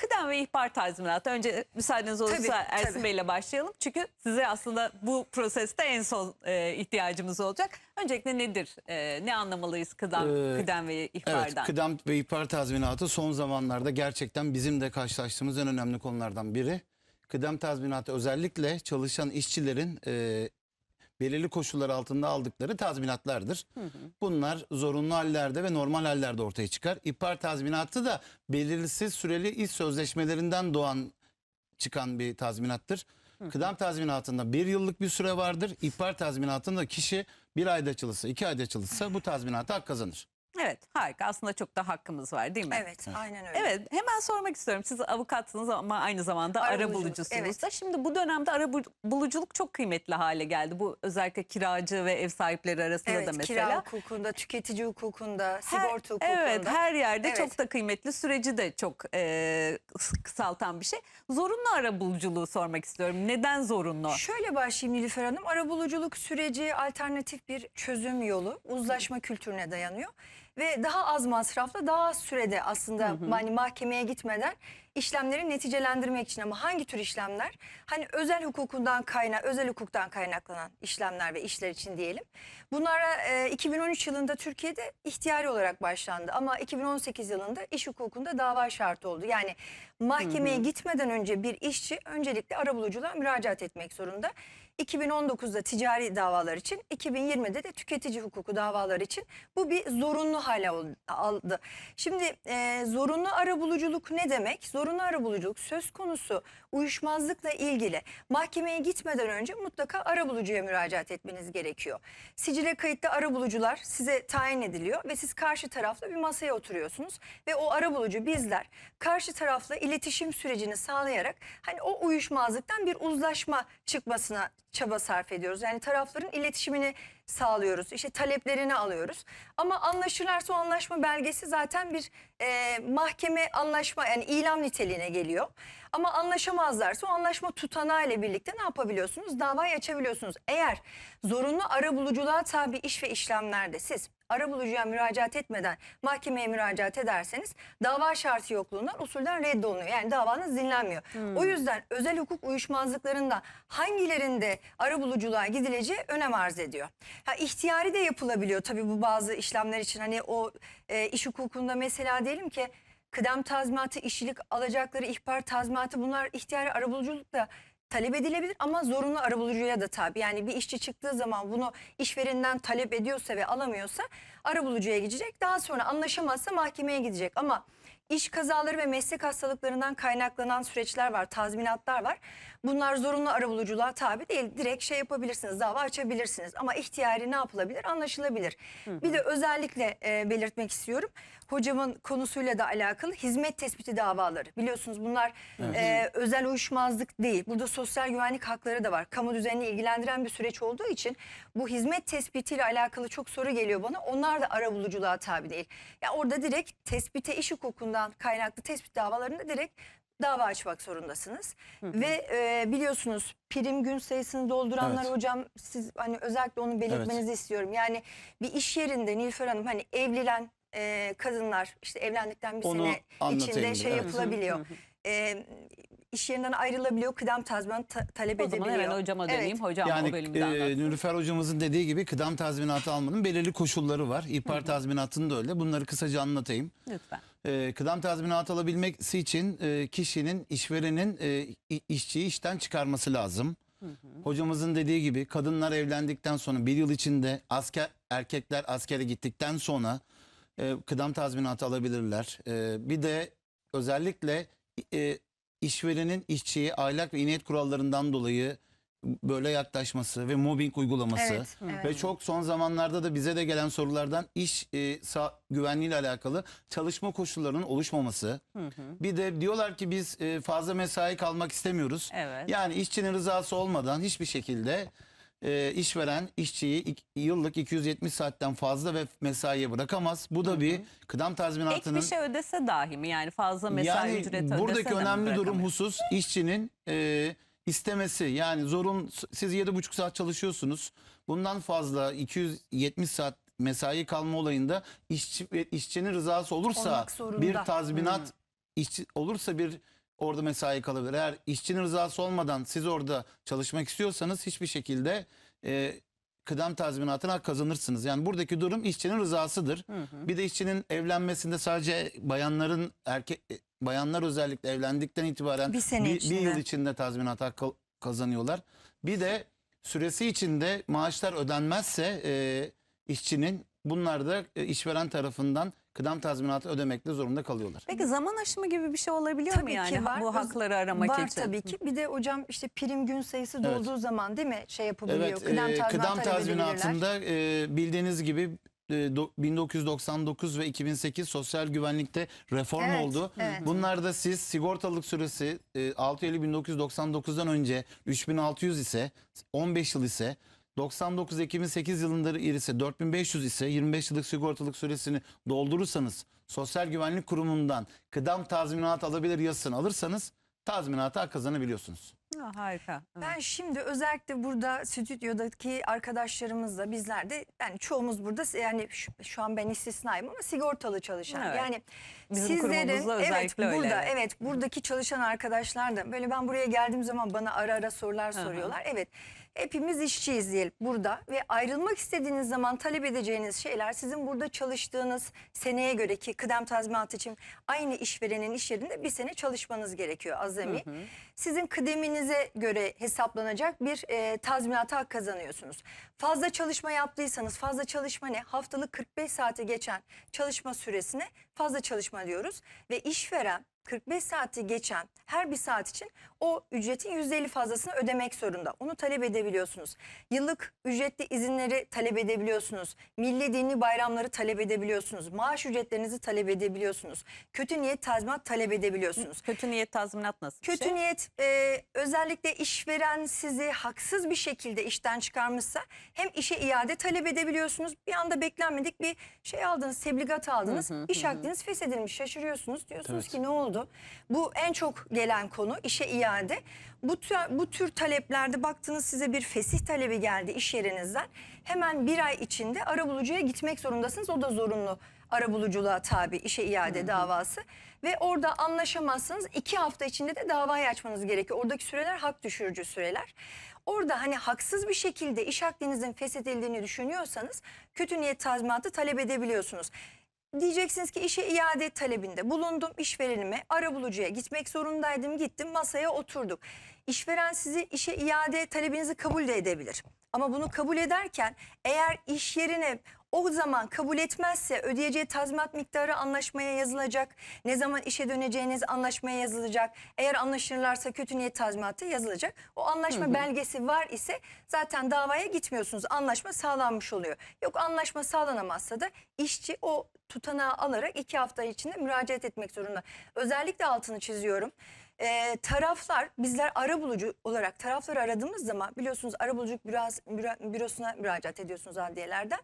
kıdem ve ihbar tazminatı. Önce müsaadeniz olursa Tabii, Ersin tabii. Bey ile başlayalım. Çünkü size aslında bu proseste en son e, ihtiyacımız olacak. Öncelikle nedir? E, ne anlamalıyız kıdem, Ee, kıdem ve Evet, ihbardan? kıdem ve ihbar tazminatı son zamanlarda gerçekten bizim de karşılaştığımız en önemli konulardan biri. Kıdem tazminatı özellikle çalışan işçilerin e, belirli koşullar altında aldıkları tazminatlardır. Bunlar zorunlu hallerde ve normal hallerde ortaya çıkar. İhbar tazminatı da belirsiz süreli iş sözleşmelerinden doğan çıkan bir tazminattır. Kıdem tazminatında bir yıllık bir süre vardır. İhbar tazminatında kişi bir ayda çalışsa, iki ayda çalışsa bu tazminata hak kazanır. Evet harika aslında çok da hakkımız var değil mi? Evet, aynen öyle. Evet hemen sormak istiyorum. Siz avukatsınız ama aynı zamanda ara Arabuluculuk, bulucusunuz evet. da. Şimdi bu dönemde ara bul- buluculuk çok kıymetli hale geldi. Bu özellikle kiracı ve ev sahipleri arasında Evet, da mesela. kira hukukunda, tüketici hukukunda, Her- sigorta hukukunda. Evet her yerde Evet. çok da kıymetli süreci de çok e, kısaltan bir şey. Zorunlu ara buluculuğu sormak istiyorum. Neden zorunlu? Şöyle başlayayım Nilüfer Hanım. Arabuluculuk süreci alternatif bir çözüm yolu. Uzlaşma kültürüne dayanıyor. Ve daha az masrafla daha az sürede aslında hani mahkemeye gitmeden işlemleri neticelendirmek için ama hangi tür işlemler? Hani özel hukukundan kaynak, özel hukuktan kaynaklanan işlemler ve işler için diyelim. Bunlara e, 2013 yılında Türkiye'de ihtiyari olarak başlandı ama 2018 yılında iş hukukunda dava şartı oldu. Yani mahkemeye gitmeden önce bir işçi öncelikle arabuluculuğa müracaat etmek zorunda. 2019'da ticari davalar için, 2020'de de tüketici hukuku davalar için bu bir zorunlu hale aldı. Şimdi e, zorunlu arabuluculuk ne demek? Zorunlu arabuluculuk söz konusu uyuşmazlıkla ilgili mahkemeye gitmeden önce mutlaka arabulucuya müracaat etmeniz gerekiyor. Sicile kayıtlı arabulucular size tayin ediliyor ve siz karşı tarafla bir masaya oturuyorsunuz ve o arabulucu bizler karşı tarafla iletişim sürecini sağlayarak hani o uyuşmazlıktan bir uzlaşma çıkmasına çaba sarf ediyoruz. Yani tarafların iletişimini sağlıyoruz. İşte taleplerini alıyoruz. Ama anlaşırlarsa o anlaşma belgesi zaten bir e, mahkeme anlaşma yani ilam niteliğine geliyor. Ama anlaşamazlarsa o anlaşma tutanağı ile birlikte ne yapabiliyorsunuz? Davayı açabiliyorsunuz. Eğer zorunlu arabuluculuğa tabi iş ve işlemlerde siz arabulucuya müracaat etmeden mahkemeye müracaat ederseniz dava şartı yokluğundan usulden reddolunuyor. Yani davanız dinlenmiyor. O yüzden özel hukuk uyuşmazlıklarında hangilerinde arabuluculuğa gidileceği önem arz ediyor. Ha, ihtiyari de yapılabiliyor tabii bu bazı işlemler için. Hani o e, iş hukukunda mesela diyelim ki kıdem tazminatı, işçilik alacakları, ihbar tazminatı bunlar ihtiyari arabuluculukla talep edilebilir ama zorunlu arabulucuya da tabi. Yani bir işçi çıktığı zaman bunu işverenden talep ediyorsa ve alamıyorsa arabulucuya gidecek. Daha sonra anlaşamazsa mahkemeye gidecek ama iş kazaları ve meslek hastalıklarından kaynaklanan süreçler var, tazminatlar var. Bunlar zorunlu arabuluculuğa tabi değil. Direkt şey yapabilirsiniz, dava açabilirsiniz. Ama ihtiyari ne yapılabilir? Anlaşılabilir. Bir de özellikle e, belirtmek istiyorum. Hocamın konusuyla da alakalı hizmet tespiti davaları. Biliyorsunuz bunlar e, özel uyuşmazlık değil. Burada sosyal güvenlik hakları da var. Kamu düzenini ilgilendiren bir süreç olduğu için bu hizmet tespitiyle alakalı çok soru geliyor bana. Onlar da arabuluculuğa tabi değil. Ya orada direkt tespite iş hukukundan kaynaklı tespit davalarında direkt dava açmak zorundasınız. Ve e, biliyorsunuz prim gün sayısını dolduranlar Evet. hocam siz hani özellikle onu belirtmenizi istiyorum. Yani bir iş yerinde Nilüfer Hanım hani evlilen e, kadınlar işte evlendikten bir Onu sene içinde bir, şey evet. yapılabiliyor. E, iş yerinden ayrılabiliyor, kıdem tazminatı ta- talep O zaman edebiliyor. hemen hocama Evet. döneyim. Hocam o Yani bölümde e. Nülüfer hocamızın dediği gibi kıdem tazminatı almanın belirli koşulları var. İhbar tazminatının da öyle. Bunları kısaca anlatayım. Lütfen. E, kıdem tazminatı alabilmesi için e, kişinin işverenin e, işçiyi işten çıkarması lazım. Hocamızın dediği gibi kadınlar evlendikten sonra bir yıl içinde asker erkekler askere gittikten sonra e, kıdem tazminatı alabilirler. E, bir de özellikle e, işverenin işçiye ahlak ve iniyet kurallarından dolayı böyle yaklaşması ve mobbing uygulaması Evet, evet. ve çok son zamanlarda da bize de gelen sorulardan iş e, sa- güvenliğiyle alakalı çalışma koşullarının oluşmaması. Bir de diyorlar ki biz e, fazla mesai kalmak istemiyoruz. Evet. Yani işçinin rızası olmadan hiçbir şekilde e, işveren işçiyi ik- yıllık 270 saatten fazla ve mesaiye bırakamaz. Bu da bir kıdem Ek tazminatının bir şey ödese dahi mi? Yani fazla mesai yani ücreti ödese buradaki de mi önemli durum bırakamıyor? husus işçinin e, istemesi. Yani zorun siz 7,5 saat çalışıyorsunuz. Bundan fazla 270 saat mesai kalma olayında işçi işçinin rızası olursa bir tazminat işçi olursa bir orada mesai kalabilir. Eğer işçinin rızası olmadan siz orada çalışmak istiyorsanız hiçbir şekilde e, kıdem tazminatına kazanırsınız. Yani buradaki durum işçinin rızasıdır. Bir de işçinin evlenmesinde sadece bayanların erkek bayanlar özellikle evlendikten itibaren Bir sene bir, içinde. bir yıl içinde tazminat hakkı kazanıyorlar. Bir de süresi içinde maaşlar ödenmezse e, işçinin bunlar da e, işveren tarafından kıdem tazminatı ödemekte zorunda kalıyorlar. Peki zaman aşımı gibi bir şey olabiliyor mu Tabii yani ki var. bu hakları aramak var için? tabii ki. Bir de hocam işte prim gün sayısı Evet. dolduğu zaman değil mi şey yapabiliyor. Evet, kıdem e, tazminatı kıdem tazminatında e, bildiğiniz gibi 1999 ve 2008 sosyal güvenlikte reform Evet, oldu. evet. Bunlarda siz sigortalılık süresi e, 6 Eylül 1999'dan önce 3600 ise 15 yıl ise 99 2008 yılında ise 4500 ise 25 yıllık sigortalık süresini doldurursanız Sosyal Güvenlik Kurumu'ndan kıdem tazminatı alabilir yazısını alırsanız tazminata kazanabiliyorsunuz. Ha, harika. Evet. Ben şimdi özellikle burada stüdyodaki arkadaşlarımızla bizler de yani çoğumuz burada yani şu, şu an ben istisnayım ama sigortalı çalışan. Evet. Yani Bizim kurumumuzda evet özellikle öyle, burada evet. buradaki çalışan arkadaşlar da böyle ben buraya geldiğim zaman bana ara ara sorular hı. soruyorlar. Evet hepimiz işçiyiz diyelim burada ve ayrılmak istediğiniz zaman talep edeceğiniz şeyler sizin burada çalıştığınız seneye göre ki kıdem tazminatı için aynı işverenin iş yerinde bir sene çalışmanız gerekiyor azami. Sizin kıdeminize göre hesaplanacak bir e, tazminata hak kazanıyorsunuz. Fazla çalışma yaptıysanız fazla çalışma ne? Haftalık 45 saati geçen çalışma süresine fazla çalışma diyoruz. Ve işveren 45 saati geçen her bir saat için o ücretin %50 fazlasını ödemek zorunda. Onu talep edebiliyorsunuz. Yıllık ücretli izinleri talep edebiliyorsunuz. Milli dini bayramları talep edebiliyorsunuz. Maaş ücretlerinizi talep edebiliyorsunuz. Kötü niyet tazminat talep edebiliyorsunuz. Kötü niyet tazminat nasıl Kötü şey? niyet e, özellikle işveren sizi haksız bir şekilde işten çıkarmışsa hem işe iade talep edebiliyorsunuz. Bir anda beklenmedik bir şey aldınız, tebligat aldınız. iş akdiniz feshedilmiş şaşırıyorsunuz. Diyorsunuz Evet. ki ne oldu? Bu en çok gelen konu işe iade. Bu tür, bu tür taleplerde baktınız size bir fesih talebi geldi iş yerinizden. Hemen bir ay içinde arabulucuya gitmek zorundasınız. O da zorunlu arabuluculuğa tabi işe iade davası. Ve orada anlaşamazsınız. iki hafta içinde de davayı açmanız gerekiyor. Oradaki süreler hak düşürücü süreler. Orada hani haksız bir şekilde iş akdinizin feshedildiğini düşünüyorsanız kötü niyet tazminatı talep edebiliyorsunuz. Diyeceksiniz ki işe iade talebinde bulundum işverenime arabulucuya gitmek zorundaydım gittim masaya oturduk. İşveren sizi işe iade talebinizi kabul de edebilir. Ama bunu kabul ederken eğer iş yerine o zaman kabul etmezse ödeyeceği tazminat miktarı anlaşmaya yazılacak. Ne zaman işe döneceğiniz anlaşmaya yazılacak. Eğer anlaşırlarsa kötü niyet tazminatı yazılacak. O anlaşma belgesi var ise zaten davaya gitmiyorsunuz. Anlaşma sağlanmış oluyor. Yok anlaşma sağlanamazsa da işçi o tutanağı alarak iki hafta içinde müracaat etmek zorunda. Özellikle altını çiziyorum. Ee, taraflar bizler arabulucu olarak tarafları aradığımız zaman biliyorsunuz arabuluculuk büros, büro- bürosuna müracaat ediyorsunuz adliyelerden.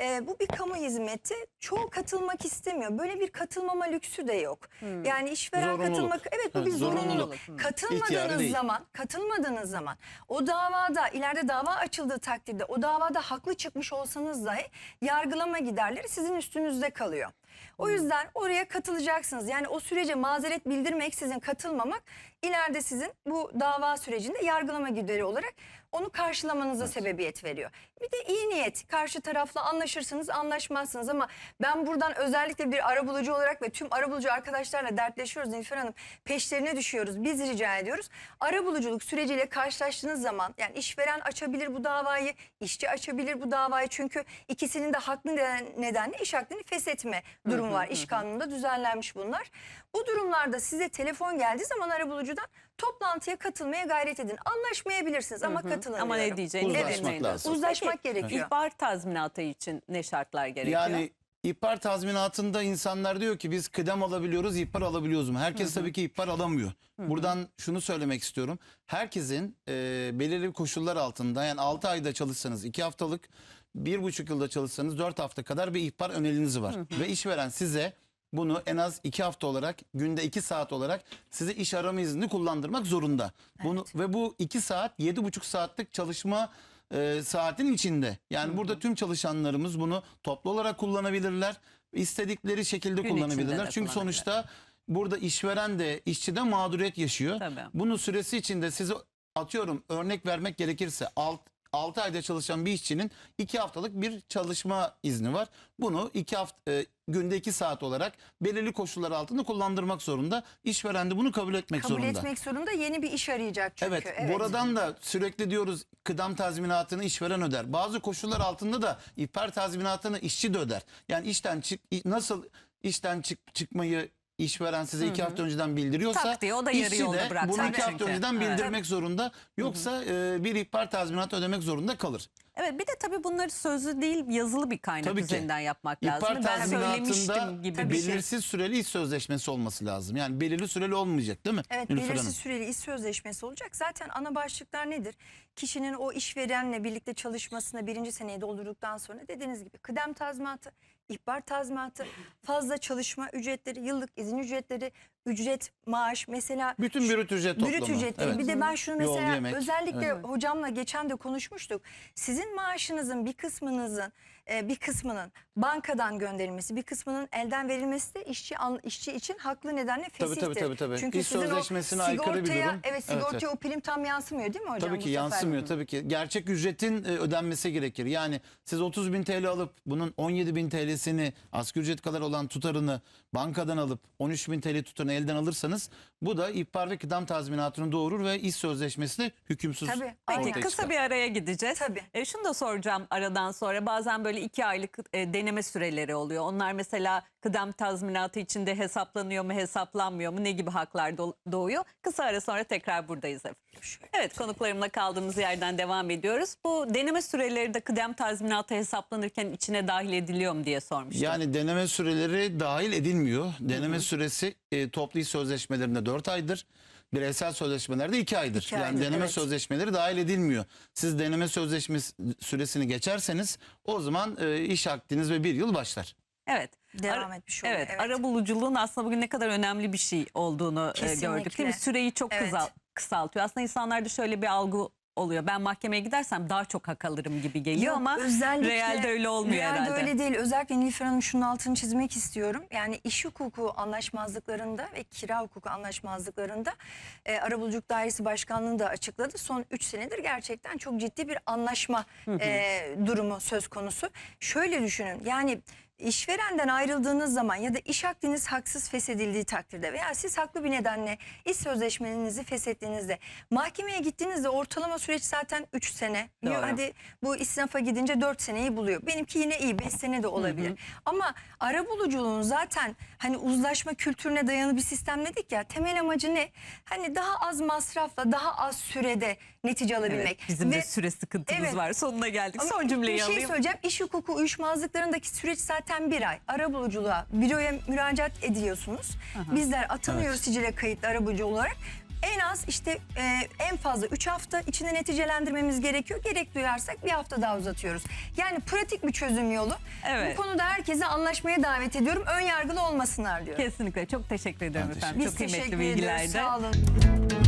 Ee, bu bir kamu hizmeti. Çoğu katılmak istemiyor. Böyle bir katılmama lüksü de yok. Yani işveren Zorunluluk. katılmak evet bu Ha, bir zorunluluk. zorunluluk. İhtiyari Katılmadığınız zaman, katılmadığınız zaman o davada ileride dava açıldığı takdirde o davada haklı çıkmış olsanız dahi yargılama giderleri sizin üstünüzde kalıyor. O yüzden oraya katılacaksınız. Yani o sürece mazeret bildirmeksizin katılmamak ileride sizin bu dava sürecinde yargılama gideri olarak onu karşılamanıza sebebiyet veriyor. Bir de iyi niyet. Karşı tarafla anlaşırsınız, anlaşmazsınız ama ben buradan özellikle bir arabulucu olarak ve tüm arabulucu arkadaşlarla dertleşiyoruz Nilüfer Hanım. Peşlerine düşüyoruz. Biz rica ediyoruz. Arabuluculuk süreciyle karşılaştığınız zaman yani işveren açabilir bu davayı, işçi açabilir bu davayı. Çünkü ikisinin de haklı neden- nedenle iş hakkını feshetme durumu var. İş kanununda düzenlenmiş bunlar. Bu durumlarda size telefon geldiği zaman arabulucudan toplantıya katılmaya gayret edin. Anlaşmayabilirsiniz ama katılın Ama ne diyorum. diyeceğini Uzlaşmak lazım. Uzlaşmak gerekiyor. İhbar tazminatı için ne şartlar gerekiyor? Yani ihbar tazminatında insanlar diyor ki biz kıdem alabiliyoruz, ihbar alabiliyoruz mu? Herkes tabii ki ihbar alamıyor. Buradan şunu söylemek istiyorum. Herkesin e, belirli koşullar altında yani 6 ayda çalışsanız 2 haftalık, 1,5 yılda çalışsanız 4 hafta kadar bir ihbar öneliniz var. Ve işveren size bunu en az 2 hafta olarak günde 2 saat olarak size iş arama izni kullandırmak zorunda. Bunu ve bu 2 saat 7,5 saatlik çalışma e, saatin içinde. Yani burada tüm çalışanlarımız bunu toplu olarak kullanabilirler. İstedikleri şekilde Gün kullanabilirler. içinde de Çünkü sonuçta burada işveren de işçi de mağduriyet yaşıyor. Tabii. Bunun süresi içinde size atıyorum örnek vermek gerekirse 6 ayda çalışan bir işçinin 2 haftalık bir çalışma izni var. Bunu 2 hafta e, günde 2 saat olarak belirli koşullar altında kullandırmak zorunda. İşveren de bunu kabul etmek Kabul zorunda. etmek zorunda yeni bir iş arayacak çünkü. Evet, buradan da sürekli diyoruz kıdem tazminatını işveren öder. Bazı koşullar altında da ihbar tazminatını işçi de öder. Yani işten çık nasıl işten çık, çıkmayı işveren size iki hafta önceden bildiriyorsa Tak diye o da yarı işçi yolda de bırakacak bunu iki hafta çünkü. önceden Evet. bildirmek zorunda. Yoksa e, bir ihbar tazminatı ödemek zorunda kalır. Evet bir de tabii bunları sözlü değil yazılı bir kaynak Tabii ki. üzerinden yapmak lazım. İhbar Ben söylemiştim tazminatında gibi bir şey. belirsiz süreli iş sözleşmesi olması lazım. Yani belirli süreli olmayacak değil mi? Evet Nilüfer Hanım? belirsiz süreli iş sözleşmesi olacak. Zaten ana başlıklar nedir? Kişinin o işverenle birlikte çalışmasına birinci seneyi doldurduktan sonra dediğiniz gibi kıdem tazminatı, ihbar tazminatı, fazla çalışma ücretleri, yıllık izin ücretleri, ücret, maaş mesela Bütün brüt ücret toplamı. Brüt ücretleri. Evet. Bir de ben şunu Yol, mesela yemek. özellikle Evet. hocamla geçen de konuşmuştuk. Sizin maaşınızın bir kısmınızın e, bir kısmının bankadan gönderilmesi, bir kısmının elden verilmesi de işçi işçi için haklı nedenle Tabii, fesihtir. tabii, tabii, tabii. Çünkü İş sizin o sözleşmesine aykırı bir sigortaya- durum. Evet Evet, sigortaya evet. o prim tam yansımıyor değil mi hocam? Tabii ki sefer? yansımıyor tabii ki. Gerçek ücretin e, ödenmesi gerekir. Yani siz 30 bin TL alıp bunun 17 bin TL'sini asgari ücret kadar olan tutarını bankadan alıp 13 bin TL tutarını elden alırsanız bu da ihbar ve kıdem tazminatını doğurur ve iş sözleşmesi de hükümsüz Tabii, Peki ortaya kısa çıkar. bir araya gideceğiz. Tabii. E, şunu da soracağım aradan sonra. Bazen böyle iki aylık e, deneme süreleri oluyor. Onlar mesela kıdem tazminatı içinde hesaplanıyor mu hesaplanmıyor mu ne gibi haklar do- doğuyor. Kısa ara sonra tekrar buradayız efendim. Evet konuklarımla kaldığımız yerden devam ediyoruz. Bu deneme süreleri de kıdem tazminatı hesaplanırken içine dahil ediliyor mu diye sormuştum. Yani deneme süreleri dahil edilmiyor. Deneme süresi e, toplu iş sözleşmelerinde 4 aydır. Bireysel sözleşmelerde 2 aydır. İki yani aydır, deneme evet. sözleşmeleri dahil edilmiyor. Siz deneme sözleşmesi süresini geçerseniz o zaman e, iş akdiniz ve bir yıl başlar. Evet. Devam Ara- etmiş oluyor, Evet, evet. ara buluculuğun aslında bugün ne kadar önemli bir şey olduğunu e, Kesinlikle. gördük değil mi? Süreyi çok Evet. kısaltıyor. Aslında insanlarda şöyle bir algı oluyor. Ben mahkemeye gidersem daha çok hak alırım gibi geliyor Yok, ama özellikle- realde öyle olmuyor realde herhalde. öyle değil. Özellikle Nilüfer Hanım şunun altını çizmek istiyorum. Yani iş hukuku anlaşmazlıklarında ve kira hukuku anlaşmazlıklarında e, Arabuluculuk Dairesi Başkanlığı da açıkladı. Son 3 senedir gerçekten çok ciddi bir anlaşma e, durumu söz konusu. Şöyle düşünün yani işverenden ayrıldığınız zaman ya da iş akdiniz haksız feshedildiği takdirde veya siz haklı bir nedenle iş sözleşmenizi feshettiğinizde mahkemeye gittiğinizde ortalama süreç zaten 3 sene. Doğru. Hadi bu istinafa gidince 4 seneyi buluyor. Benimki yine iyi 5 sene de olabilir. Ama ara buluculuğun zaten hani uzlaşma kültürüne dayalı bir sistem dedik ya temel amacı ne? Hani daha az masrafla daha az sürede netice alabilmek. Evet, bizim de Ve- süre sıkıntımız Evet. var. Sonuna geldik. Son cümleyi bir şey alayım. söyleyeceğim. İş hukuku uyuşmazlıklarındaki süreç zaten bir ay. Arabuluculuğa büroya müracaat ediyorsunuz. Bizler atanıyoruz sicile kayıtlı arabulucu olarak. En az işte e, en fazla 3 hafta içinde neticelendirmemiz gerekiyor. Gerek duyarsak bir hafta daha uzatıyoruz. Yani pratik bir çözüm yolu. Evet. Bu konuda herkese anlaşmaya davet ediyorum. Ön yargılı olmasınlar diyorum. Kesinlikle. Çok teşekkür ederim Ben efendim. Biz Çok kıymetli teşekkür bilgilerdi. ediyoruz. Sağ olun.